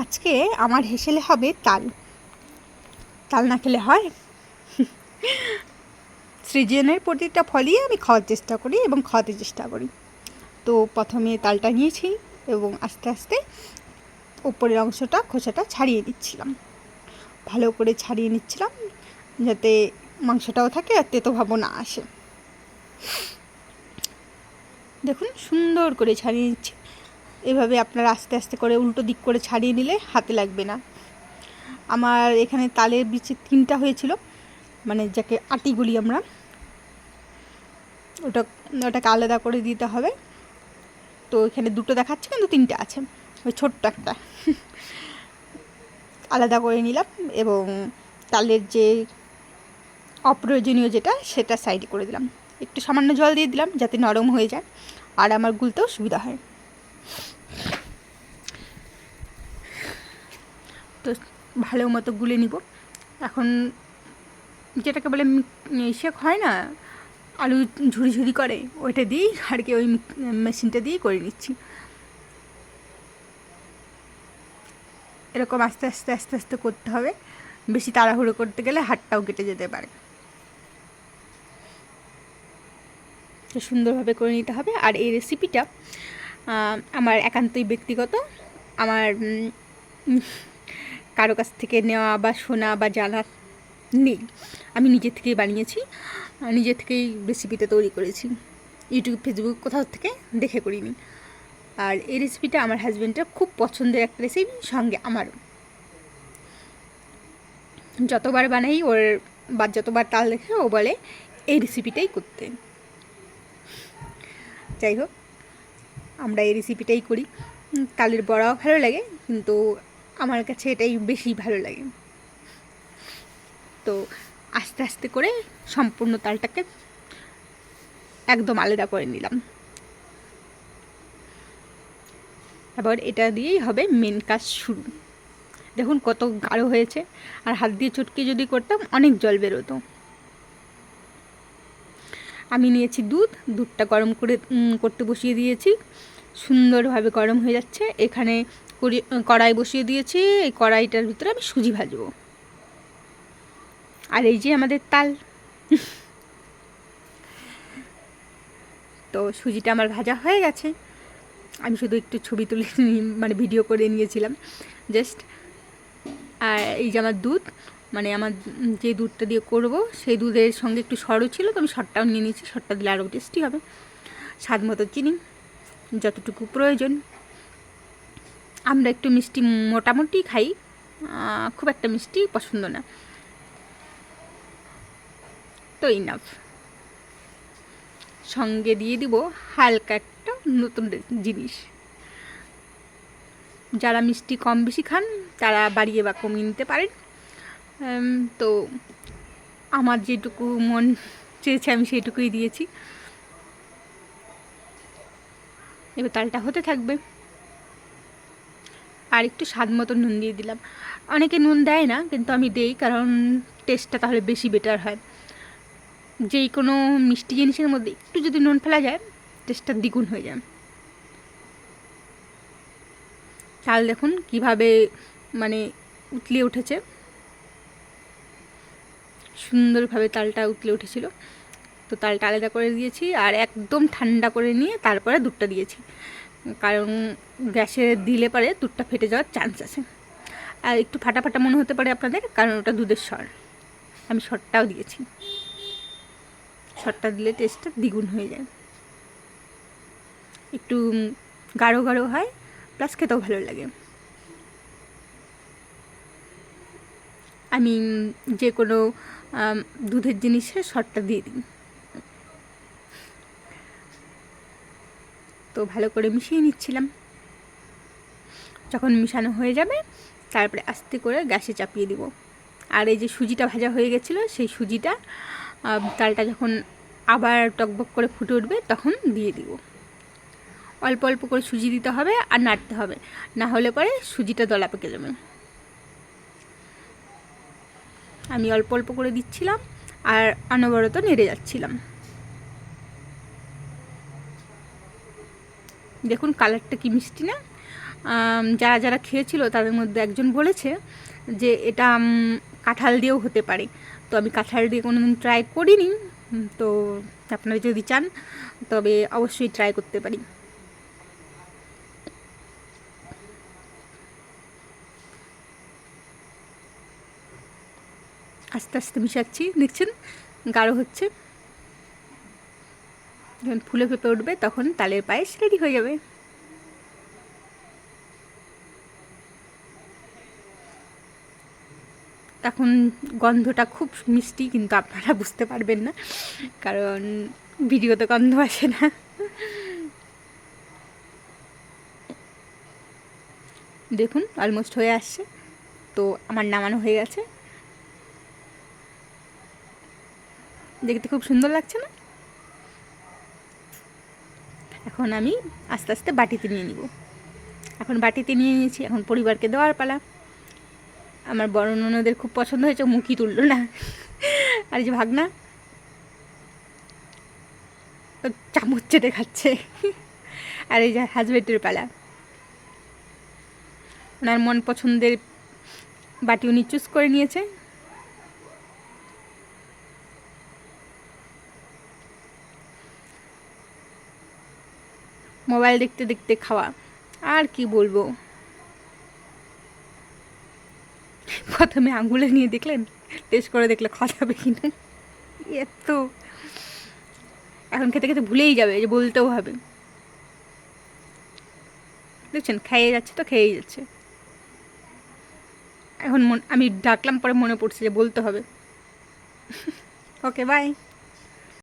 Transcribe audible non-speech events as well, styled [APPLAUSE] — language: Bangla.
আজকে আমার হেসেলে হবে তাল। তাল না খেলে হয়? সৃজনের প্রতিটা ফলই আমি খাওয়ার চেষ্টা করি এবং খাওয়াতে চেষ্টা করি। তো প্রথমে তালটা নিয়েছি এবং আস্তে আস্তে উপরের অংশটা, খোসাটা ছাড়িয়ে দিচ্ছিলাম ভালো করে ছাড়িয়ে নিচ্ছিলাম যাতে মাংসটাও থাকে আর তেতো ভাবও না আসে। দেখুন, সুন্দর করে ছাড়িয়ে নিচ্ছি। এভাবে আপনারা আস্তে আস্তে করে উল্টো দিক করে ছাড়িয়ে নিলে হাতে লাগবে না। আমার এখানে তালের বিচি তিনটা হয়েছিল মানে যাকে আটি আমরা, ওটা, ওটাকে আলাদা করে দিতে হবে। তো এখানে দুটো দেখাচ্ছে, কিন্তু তিনটা আছে, ওই ছোট্ট একটা। আলাদা করে নিলাম এবং তালের যে অপ্রয়োজনীয় যেটা, সেটা সাইডে করে দিলাম। একটু সামান্য জল দিয়ে দিলাম যাতে নরম হয়ে যায়, আর আমার গুলতেও সুবিধা হয় তো ভালো মতো গুলে নিব। এখন যেটাকে বলে শেক হয় না, আলু ঝুড়ি ঝুড়ি করে, ওইটা দিয়েই আর কি ওই মেশিনটা দিয়েই করে নিচ্ছি। এরকম আস্তে আস্তে আস্তে আস্তে করতে হবে। বেশি তাড়াহুড়ো করতে গেলে হাতটাও কেটে যেতে পারে। সুন্দরভাবে করে নিতে হবে। আর এই রেসিপিটা আমার একান্তই ব্যক্তিগত। আমার কারও কাছ থেকে নেওয়া বা শোনা বা জানা নেই। আমি নিজে থেকেই বানিয়েছি, নিজে থেকেই রেসিপিটা তৈরি করেছি। ইউটিউব ফেসবুক কোথাও থেকে দেখে করিনি। আর এই রেসিপিটা আমার হাজব্যান্ডের খুব পছন্দের একটা রেসিপি সঙ্গে আমারও। যতবার বানাই, ওর বা যতবার তাল দেখে ও বলে, এই রেসিপিটাই করতে। যাই হোক, আমরা এই রেসিপিটাই করি। তালের বড়াও ভালো লাগে, কিন্তু আমার কাছে এটাই বেশি ভালো লাগে। তো আস্তে আস্তে করে সম্পূর্ণ তালটাকে একদম আলাদা করে নিলাম। আবার এটা দিয়েই হবে মেন কাজ শুরু। দেখুন কত গাঢ় হয়েছে। আর হাত দিয়ে চটকে যদি করতাম অনেক জল বেরোতো। আমি নিয়েছি দুধ, দুধটা গরম করে করতে বসিয়ে দিয়েছি। সুন্দরভাবে গরম হয়ে যাচ্ছে। এখানে কড়াই বসিয়ে দিয়েছি, এই কড়াইটার ভিতরে আমি সুজি ভাজবো। আর এই যে আমাদের তাল। তো সুজিটা আমার ভাজা হয়ে গেছে। আমি শুধু একটু ছবি তুলে মানে ভিডিও করে নিয়েছিলাম, জাস্ট। আর এই যে আমার দুধ মানে আমার যে দুধটা দিয়ে করব, সেই দুধের সঙ্গে একটু সরও ছিল, তো আমি সরটাও নিয়ে নিয়েছি, সরটা দিলে আরও টেস্টি হবে। স্বাদ মতো চিনি, যতটুকু প্রয়োজন। আমরা একটু মিষ্টি মোটামুটি খাই। খুব একটা মিষ্টি পছন্দ না। তো ইনাফ সঙ্গে দিয়ে দিব হালকা একটা নতুন জিনিস। যারা মিষ্টি কম বেশি খান, তারা বাড়িয়ে বা কমিয়ে নিতে পারেন। তো আমার যেটুকু মন চেয়েছে, আমি সেইটুকুই দিয়েছি। এবার তালটা হতে থাকবে। আর একটু স্বাদ মতো নুন দিয়ে দিলাম। অনেকে নুন দেয় না, কিন্তু আমি দেই কারণ টেস্টটা তাহলে বেশি বেটার হয়। যেই কোনো মিষ্টি জিনিসের মধ্যে একটু যদি নুন ফেলা যায় টেস্টটা দ্বিগুণ হয়ে যায়। চাল দেখুন কীভাবে মানে উতলে উঠেছে। সুন্দরভাবে তালটা উতলে উঠেছিল। তো তালটা আলাদা করে দিয়েছি আর একদম ঠান্ডা করে নিয়ে তারপরে দুধটা দিয়েছি। কারণ গ্যাসে দিলে পরে, দুধটা ফেটে যাওয়ার চান্স আছে। আর একটু ফাটা ফাটা মনে হতে পারে আপনাদের, কারণ ওটা দুধের স্বর। আমি স্বরটাও দিয়েছি। স্বরটা দিলে টেস্টটা দ্বিগুণ হয়ে যায়। একটু গাঢ় গাঢ় হয় প্লাস খেতেও ভালো লাগে। আমি যে কোনো দুধের জিনিসে শর্টটা দিয়ে দিই তো ভালো করে মিশিয়ে নিচ্ছিলাম। যখন মিশানো হয়ে যাবে, তারপরে আস্তে করে গ্যাসে চাপিয়ে দিব। আর এই যে সুজিটা ভাজা হয়ে গেছিল, সেই সুজিটা তালটা যখন আবার টকবক করে ফুটে উঠবে, তখন দিয়ে দিব। অল্প অল্প করে সুজি দিতে হবে আর নাড়তে হবে। না হলে পরে সুজিটা দলা পেকে যাবে। আমি অল্প অল্প করে দিচ্ছিলাম আর অনবরত নেড়ে যাচ্ছিলাম। দেখুন কালারটা কি মিষ্টি না? যারা যারা খেয়েছিল তাদের মধ্যে একজন বলেছে যে এটা কাঁঠাল দিয়েও হতে পারে। তো আমি কাঁঠাল দিয়ে কোনো দিন ট্রাই করিনি তো আপনারা যদি চান, তবে অবশ্যই ট্রাই করতে পারি। আস্তে আস্তে মিশাচ্ছি, দেখছেন? গাঢ় হচ্ছে। যখন ফুলে ফেপে উঠবে, তখন তালের পায়েস রেডি হয়ে যাবে। তখন গন্ধটা খুব মিষ্টি, কিন্তু আপনারা বুঝতে পারবেন না, কারণ ভিডিওতে গন্ধ আসে না। দেখুন অলমোস্ট হয়ে আসছে, তো আমার নামানো হয়ে গেছে। দেখতে খুব সুন্দর লাগছে না? এখন আমি আস্তে আস্তে বাটিতে নিয়ে নিব। এখন বাটিতে নিয়ে নিয়েছি, এখন পরিবারকে দেওয়ার পালা। আমার বড় ননদের খুব পছন্দ হয়েছে, মুখই তুলল না। আর যে ভাগনা চামচ চেটে খাচ্ছে। আর এই যে হাজবেন্ডের পালা। ওনার মন পছন্দের বাটি উনি চুজ করে নিয়েছে। মোবাইল দেখতে দেখতে খাওয়া। আর কি বলব? প্রথমে আঙুলে নিয়ে দেখলেন, টেস্ট করে দেখলে খাওয়া যাবে কিনা এত। এখন খেতে খেতে ভুলেই যাবে যে বলতেও হবে। দেখছেন, খেয়ে যাচ্ছে তো খেয়েই যাচ্ছে। এখন আমি ডাকলাম পরে মনে পড়ছে যে বলতে হবে। [LAUGHS] Okay bye